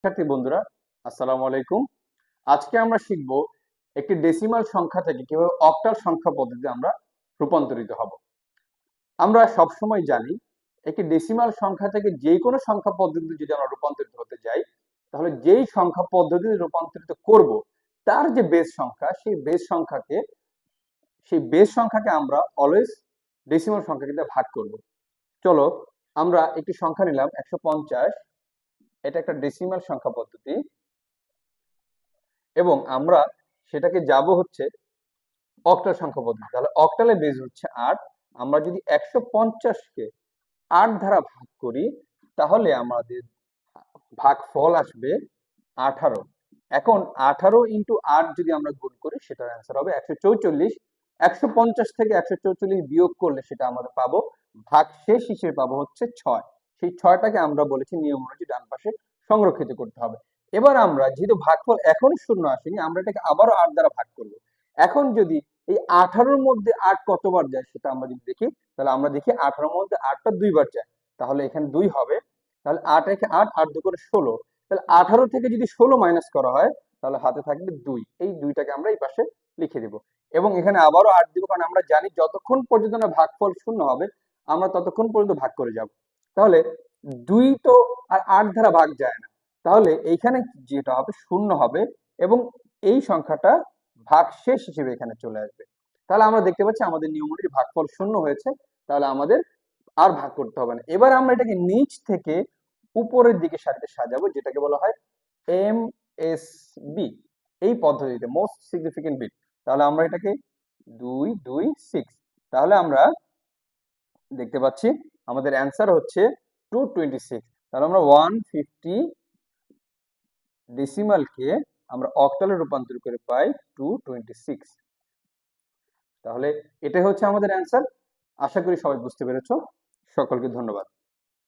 শিক্ষার্থী বন্ধুরা, আসসালামু আলাইকুম। আজকে আমরা শিখব একটি ডেসিমাল সংখ্যা থেকে কীভাবে অক্টাল সংখ্যা পদ্ধতি আমরা রূপান্তরিত হব। আমরা সবসময় জানি একটি ডেসিমাল সংখ্যা থেকে যে কোনো সংখ্যা পদ্ধতি যদি আমরা রূপান্তরিত হতে যাই, তাহলে যেই সংখ্যা পদ্ধতি রূপান্তরিত করব, তার যে বেস সংখ্যা, সেই বেস সংখ্যাকে, সেই বেস সংখ্যাকে আমরা অলওয়েজ ডেসিমাল সংখ্যাকে দিয়ে ভাগ করব। চলো আমরা একটি সংখ্যা নিলাম, একশো পঞ্চাশ। এটা একটা ডেসিমাল সংখ্যা পদ্ধতি। এবং আমরা সেটাকে যাব হচ্ছে অক্টাল সংখ্যা পদ্ধতি। তাহলে অক্টালে বেজ হচ্ছে আট। আমরা যদি একশো পঞ্চাশকে আট দ্বারা ভাগ করি, তাহলে আমাদের ভাগ ফল আসবে আঠারো। এখন আঠারো ইন্টু আট যদি আমরা গুণ করি, সেটার অ্যান্সার হবে একশো চৌচল্লিশ। একশো পঞ্চাশ থেকে একশো চৌচল্লিশ বিয়োগ করলে সেটা আমরা পাবো। ভাগ শেষ হিসেবে পাবো হচ্ছে ছয়। সেই ছয়টাকে আমরা বলেছি নিয়ম অনুযায়ী ডান পাশে সংরক্ষিত করতে হবে। এবার আমরা যেহেতু ভাগফল এখন শূন্য আসেনি, আমরা এটাকে আবারও আট দ্বারা ভাগ করব। এখন যদি এই আঠারোর মধ্যে আট কতবার যায় সেটা আমরা যদি দেখি, তাহলে আমরা দেখি আঠারোর মধ্যে আটটা দুইবার যায়। তাহলে এখানে দুই হবে, তাহলে আট একে আট আট দু করে ষোলো। তাহলে আঠারো থেকে যদি ষোলো মাইনাস করা হয়, তাহলে হাতে থাকবে দুই। এই দুইটাকে আমরা এই পাশে লিখে দিব। এবং এখানে আবারও আট দিব, কারণ আমরা জানি যতক্ষণ পর্যন্ত না ভাগফল শূন্য হবে, আমরা ততক্ষণ পর্যন্ত ভাগ করে যাব। তাহলে দুই তো আর আট দ্বারা ভাগ যায় না। তাহলে এইখানে যেটা হবে শূন্য হবে এবং এই সংখ্যাটা ভাগ শেষ হিসেবে এখানে চলে আসবে। তাহলে আমরা দেখতে পাচ্ছি আমাদের নিয়ম অনুযায়ী ভাগফল শূন্য হয়েছে, তাহলে আমাদের আর ভাগ করতে হবে না। এবার আমরা এটাকে নিচ থেকে উপরের দিকে সারিতে সাজাবো, যেটাকে বলা হয় এম এস বি, এই পদ্ধতিতে মোস্ট সিগনিফিকেন্ট বিট তাহলে আমরা এটাকে দুই দুই সিক্স তাহলে আমরা দেখতে পাচ্ছি আমাদের অ্যান্সার হচ্ছে টু টোয়েন্টি সিক্স তাহলে আমরা ওয়ান ফিফটি ডেসিমালকে আমরা অক্টালে রূপান্তর করে পাই টু টোয়েন্টি সিক্স তাহলে এটাই হচ্ছে আমাদের অ্যান্সার আশা করি সবাই বুঝতে পেরেছ। সকলকে ধন্যবাদ।